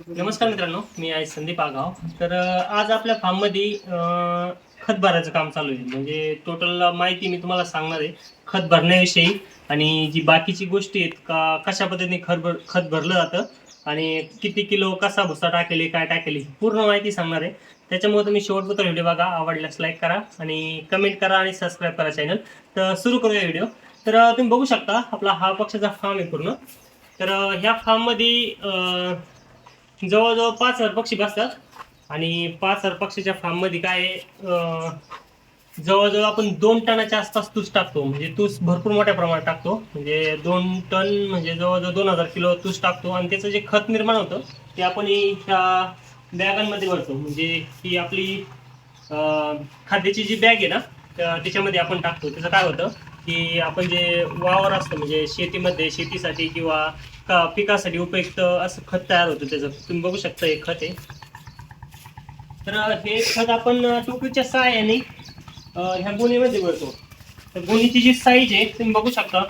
नमस्कार मित्रांनो मी आहे संदीप आगाव. तर आज आपल्या फार्ममध्ये खत भरायचं काम चालू आहे. म्हणजे टोटल माहिती मी तुम्हाला सांगणार आहे. खत भरण्याविषयी आणि जी बाकीची गोष्टी आहेत का कशा पद्धतीने खत भर खत भरलं जातं आणि किती किलो कसा भुसा टाकेली काय टाकेली पूर्ण माहिती सांगणार आहे. त्याच्यामुळे तुम्ही शेवटपर्यंत व्हिडिओ बघा आवडल्यास लाईक करा आणि कमेंट करा आणि सबस्क्राईब करा चॅनल तर सुरू करूया व्हिडिओ. तर तुम्ही बघू शकता आपला हा पक्षाचा फार्म आहे पूर्ण. तर ह्या फार्ममध्ये जवळजवळ पाच हजार पक्षी बसतात. आणि पाच हजार पक्षीच्या फार्ममध्ये काय जवळजवळ आपण दोन टनाच्या आसपास तूस टाकतो. म्हणजे तूस भरपूर मोठ्या प्रमाणात टाकतो. म्हणजे दोन टन म्हणजे जवळजवळ दोन हजार किलो तूस टाकतो. आणि त्याचं जे खत निर्माण होतं ते आपण ह्या बॅगांमध्ये भरतो. म्हणजे ही आपली खाद्याची जी बॅग आहे ना त्याच्यामध्ये आपण टाकतो. त्याचं काय होतं की आपण जे वावर असतं म्हणजे शेतीमध्ये शेतीसाठी किंवा का पिकासाठी उपयुक्त असं खत तयार होतं त्याचं? तुम्ही बघू शकता हे खत आहे. तर हे खत आपण टोपीच्या सहाय्याने ह्या गोणीमध्ये भरतो. तर गोणीची जी साईज आहे तुम्ही बघू शकता.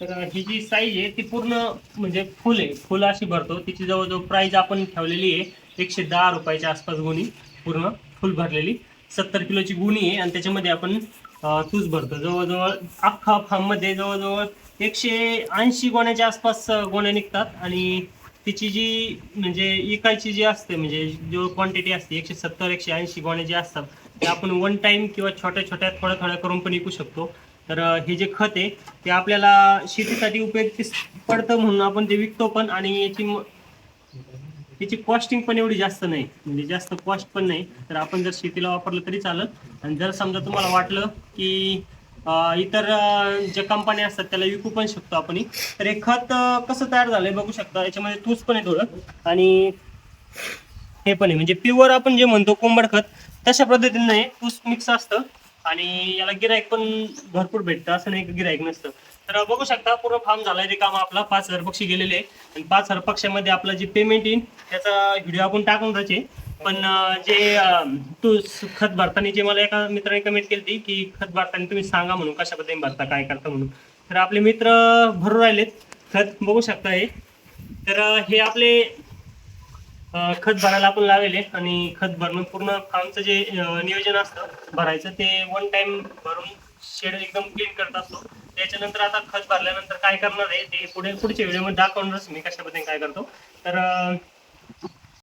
तर ही जी साईज आहे ती पूर्ण म्हणजे फुल आहे. फुल अशी भरतो. तिची जवळजवळ प्राईज आपण ठेवलेली आहे एकशे दहा रुपयाच्या आसपास गुणी पूर्ण फुल भरलेली. सत्तर किलोची गुणी आहे आणि त्याच्यामध्ये आपण तूच भरतो. जवळजवळ अख्खा फार्ममध्ये जवळजवळ एकशे ऐंशी गोण्याच्या आसपास गोण्या निघतात. आणि तिची जी म्हणजे इकायची जी असते म्हणजे जो क्वांटिटी असते एकशे सत्तर एकशे ऐंशी गोण्या जे असतात ते आपण वन टाईम किंवा छोट्या छोट्या थोड्या थोड्या करून पण विकू शकतो. तर हे जे खत आहे ते आपल्याला शेतीसाठी उपयुक्त पडतं म्हणून आपण ते विकतो पण. आणि याची याची कॉस्टिंग पण एवढी जास्त नाही. म्हणजे जास्त कॉस्ट पण नाही. तर आपण जर शेतीला वापरलं तरी चालत आणि जर समजा तुम्हाला वाटलं की इतर ज्या कंपन्या असतात त्याला विकू पण शकतो आपण तर हे खत कसं तयार झालंय बघू शकता. याच्यामध्ये तूच पण आहे थोडं. आणि हे पण आहे. म्हणजे प्युअर आपण जे म्हणतो कोंबड खत तशा पद्धतीने तूस मिक्स असतं. आणि याला गिराईक पण भरपूर भेटतं असं नाही की गिराईक नसतं. तर बघू शकता पूर्ण फार्म झालाय रिकामा आपला. पाच हजार पक्षी गेलेले आहे आणि पाच हजार पक्षामध्ये आपलं जे पेमेंट येईल त्याचा व्हिडिओ आपण टाकून जायचे. पण जे तू खत भरताना जे मला एका मित्राने कमेंट केली होती की खत भरताना तुम्ही सांगा म्हणून कशा पद्धतीने भरता काय करता म्हणून. तर आपले मित्र भरून राहिलेत. खत बघू शकता हे. तर हे आपले खत भरायला आपण लावेल आणि खत भरणं पूर्ण फार्मचं जे नियोजन असतं भरायचं ते वन टाइम भरून शेड एकदम क्लीन करत असतो. त्याच्यानंतर आता खत भरल्यानंतर काय करणार आहे ते पुढे पुढच्या व्हिडिओमध्ये दाखवणारच मी कशा पद्धतीने काय करतो. तर